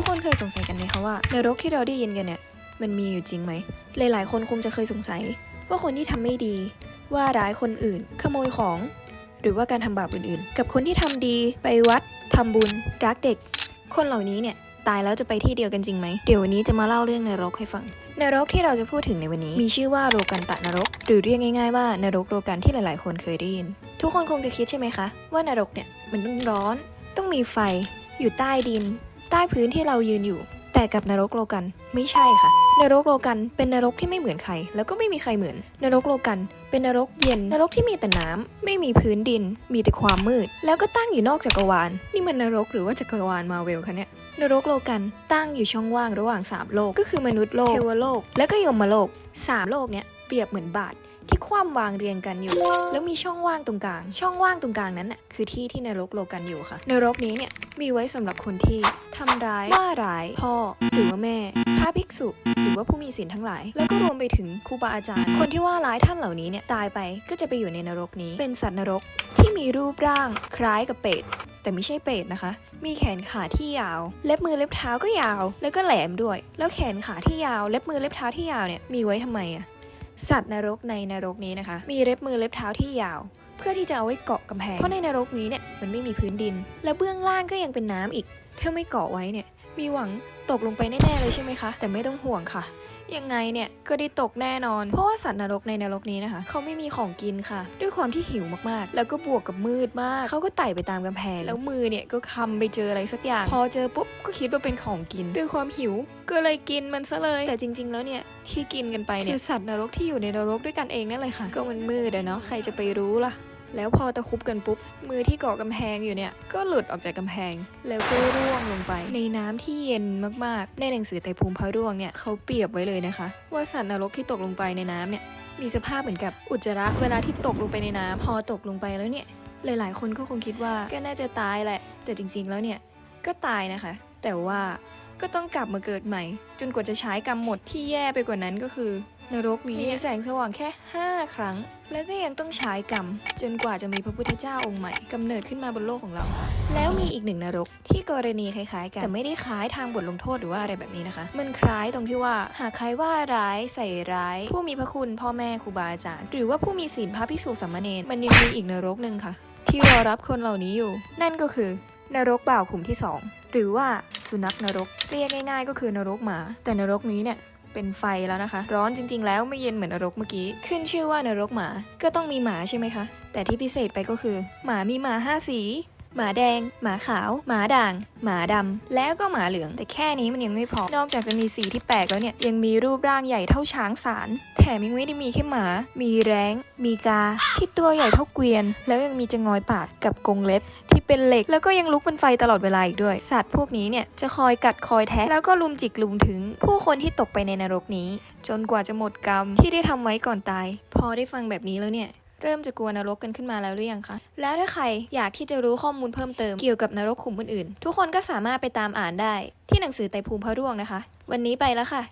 กคนเคยสงสัยกันไหมคะว่านรกที่เราได้ยินกันเนี่ยมันมีอยู่จริงไหม หลายๆ คนคงจะเคยสงสัย ว่าคนที่ทำไม่ดี ว่าร้ายคนอื่น ขโมยของ หรือว่าการทำบาปอื่นๆ กับคนที่ทำดีไปวัดทำบุญ รักเด็ก คนเหล่านี้เนี่ยตายแล้วจะไปที่เดียวกันจริงไหม เดี๋ยววันนี้จะมาเล่าเรื่องนรกให้ฟัง นรกที่เราจะพูดถึงในวันนี้ มีชื่อว่าโรกันตะนรก หรือเรียกง่ายๆว่านรกโรกันที่หลายๆ คนเคยได้ยิน ทุกคนคงจะคิดใช่ไหมคะ ว่านรกเนี่ยมันต้องร้อน ต้องมีไฟ อยู่ใต้ดิน ใต้พื้นที่เรายืนอยู่ แต่กับนรกโลกันไม่ใช่ค่ะ นรกโลกันเป็นนรกที่ไม่เหมือนใคร แล้วก็ไม่มีใครเหมือน นรกโลกัน เป็นนรกเย็น นรกที่มีแต่น้ำไม่มีพื้นดิน มีแต่ความมืด แล้วก็ตั้งอยู่นอกจักรวาล นี่มันนรกหรือว่าจักรวาลมาเวลคะเนี่ย นรกโลกันตั้งอยู่ช่องว่างระหว่างสามโลก ก็คือมนุษย์โลก เทวโลก และก็ยมโลกสามโลกเนี่ยเปรียบเหมือนบาท ที่คว่ำวางเรียงกันอยู่ แล้วมีช่องว่างตรงกลาง ช่องว่างตรงกลางนั้นน่ะคือที่ที่นรกโลกันอยู่ค่ะ นรกนี้เนี่ยมีไว้สำหรับคนที่ทำร้ายว่าร้ายพ่อหรือว่าแม่พระภิกษุ หรือว่าผู้มีศีลทั้งหลาย แล้วก็รวมไปถึงครูบาอาจารย์ คนที่ว่าร้ายท่านเหล่านี้เนี่ยตายไปก็จะไปอยู่ในนรกนี้ เป็นสัตว์นรกที่มีรูปร่างคล้ายกับเป็ดแต่ไม่ใช่เป็ดนะคะ มีแขนขาที่ยาว เล็บมือเล็บเท้าก็ยาว แล้วก็แหลมด้วย แล้วแขนขาที่ยาว เล็บมือเล็บเท้าที่ยาวเนี่ย มีไว้ทำไมอะ สัตว์นรกในนรกนี้นะคะ มีเล็บมือเล็บเท้าที่ยาว เพื่อที่จะเอาไว้เกาะกำแพง เพราะในนรกนี้เนี่ยมันไม่มีพื้นดิน และเบื้องล่างก็ยังเป็นน้ำอีก ถ้าไม่เกาะไว้เนี่ย มีหวังตกลงไปแน่ๆเลยใช่ไหมคะ แต่ไม่ต้องห่วงค่ะ ยังไงเนี่ยก็ได้ตกแน่นอน เพราะว่าสัตว์นรกในนรกนี้นะคะ เขาไม่มีของกินค่ะ ด้วยความที่หิวมากๆ แล้วก็บวกกับมืดมาก เขาก็ไต่ไปตามกำแพง แล้วมือเนี่ยก็คำไปเจออะไรสักอย่าง พอเจอปุ๊บก็คิดว่าเป็นของกิน ด้วยความหิวก็เลยกินมันซะเลย แต่จริง ๆ แล้วเนี่ยที่กินกันไปเนี่ยคือสัตว์นรกที่อยู่ในนรกด้วยกันเองนั่นเลยค่ะ ก็มันมืดอะเนาะใครจะไปรู้ล่ะ แล้วพอตะคุบกันปุ๊บ มือที่เกาะกำแพงอยู่เนี่ย ก็หลุดออกจากกำแพง แล้วก็ร่วงลงไป ในน้ำที่เย็นมากๆ ในหนังสือไตรภูมิพระร่วงเนี่ยเขาเปรียบไว้เลยนะคะ ว่าสัตว์นรกที่ตกลงไปในน้ำเนี่ยมีสภาพเหมือนกับอุจจาระเวลาที่ตกลงไปในน้ำพอตกลงไปแล้วเนี่ยหลายๆ คนก็คงคิดว่าก็น่าจะตายแหละ แต่จริงๆแล้วเนี่ยก็ตายนะคะ แต่ว่าก็ต้องกลับมาเกิดใหม่ จนกว่าจะใช้กรรมหมดที่แย่ไปกว่านั้นก็คือ นรกมีมีแสงสว่างแค่ 5 ครั้ง แล้วก็ยังต้องใช้กรรม จนกว่าจะมีพระพุทธเจ้าองค์ใหม่กำเนิดขึ้นมาบนโลกของเรา แล้วมีอีกหนึ่งนรก ที่กรณีคล้ายๆกันแต่ไม่ได้คล้ายทางบทลงโทษหรือว่าอะไรแบบนี้นะคะ มันคล้ายตรงที่ว่าหากใครว่าร้ายใส่ร้าย ผู้มีพระคุณพ่อแม่ครูบาอาจารย์ หรือว่าผู้มีศีลพระภิกษุสามเณรมันยังมีอีกนรกหนึ่งค่ะ ที่รอรับคนเหล่านี้อยู่ นั่นก็คือนรกบ่าวขุมที่สองหรือว่าสุนัขนรก เรียกง่ายๆ ก็คือนรกหมา แต่นรกนี้เนี่ย เป็นไฟแล้วนะคะ ร้อนจริง ๆ แล้วไม่เย็นเหมือนนรกเมื่อกี้ ขึ้นชื่อว่านรกหมาก็ต้องมีหมาใช่ไหมคะ แต่ที่พิเศษไปก็คือ หมามีหมาห้าสี หมาแดง หมาขาว หมาด่าง หมาดำ แล้วก็หมาเหลือง แต่แค่นี้มันยังไม่พอ นอกจากจะมีสีที่แปลกแล้วเนี่ย ยังมีรูปร่างใหญ่เท่าช้างสาร แถมยังไม่ได้มีแค่หมา มีแร้ง มีกา ที่ตัวใหญ่เท่าเกวียน แล้วยังมีจะงอยปากกับกรงเล็บ ที่เป็นเหล็ก แล้วก็ยังลุกเป็นไฟตลอดเวลาอีกด้วย สัตว์พวกนี้เนี่ยจะคอยกัดคอยแทะ แล้วก็ลุมจิกลุมถึง ผู้คนที่ตกไปในนรกนี้ จนกว่าจะหมดกรรมที่ได้ทำไว้ก่อนตาย พอได้ฟังแบบนี้แล้วเนี่ย เริ่มจะกลัวนรกกันขึ้นมาแล้วหรือยังคะ แล้วถ้าใครอยากที่จะรู้ข้อมูลเพิ่มเติมเกี่ยวกับนรกขุมอื่นๆ ทุกคนก็สามารถไปตามอ่านได้ ที่หนังสือไตภูมิพระร่วงนะคะ วันนี้ไปแล้วค่ะ